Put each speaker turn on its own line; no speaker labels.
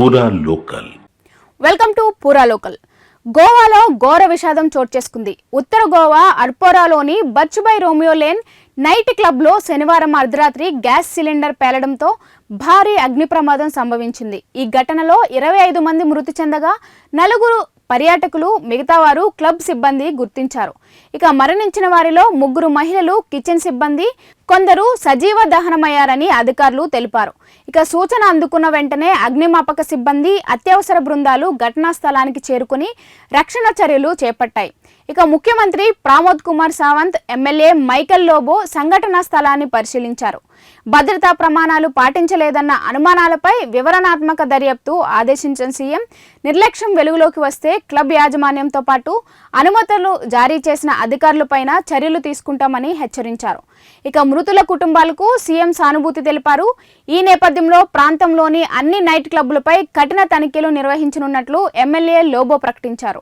Poora local
welcome to Poora local గోవాలో ఘోర విషాదం చోటు చేసుకుంది. ఉత్తర గోవా అర్పోరాలోని బచ్చుబై రోమియో లేన్ నైట్ క్లబ్లో శనివారం అర్ధరాత్రి గ్యాస్ సిలిండర్ పేలడంతో భారీ అగ్ని ప్రమాదం సంభవించింది. ఈ ఘటనలో ఇరవై ఐదు మంది మృతి చెందగా నలుగురు పర్యాటకులు మిగతా వారు క్లబ్ సిబ్బంది గుర్తించారు. ఇక మరణించిన వారిలో ముగ్గురు మహిళలు కిచెన్ సిబ్బంది కొందరు సజీవ దహనమయ్యారని అధికారులు తెలిపారు. ఇక సూచన అందుకున్న వెంటనే అగ్నిమాపక సిబ్బంది అత్యవసర బృందాలు ఘటనా స్థలానికి చేరుకుని రక్షణ చర్యలు చేపట్టాయి. ఇక ముఖ్యమంత్రి ప్రమోద్ కుమార్ సావంత్ ఎమ్మెల్యే మైకల్ లోబో సంఘటనా స్థలాన్ని పరిశీలించారు. భద్రతా ప్రమాణాలు పాటించలేదన్న అనుమానాలపై వివరణాత్మక దర్యాప్తు ఆదేశించిన సీఎం నిర్లక్ష్యం వెలుగులోకి వస్తే క్లబ్ యాజమాన్యంతో పాటు అనుమతులు జారీ చేసిన అధికారులపైన చర్యలు తీసుకుంటామని హెచ్చరించారు. ఇక మృతుల కుటుంబాలకు సీఎం సానుభూతి తెలిపారు. ఈ నేపథ్యంలో ప్రాంతంలోని అన్ని నైట్ క్లబ్బులపై కఠిన తనిఖీలు నిర్వహించనున్నట్లు ఎమ్మెల్యే లోబో ప్రకటించారు.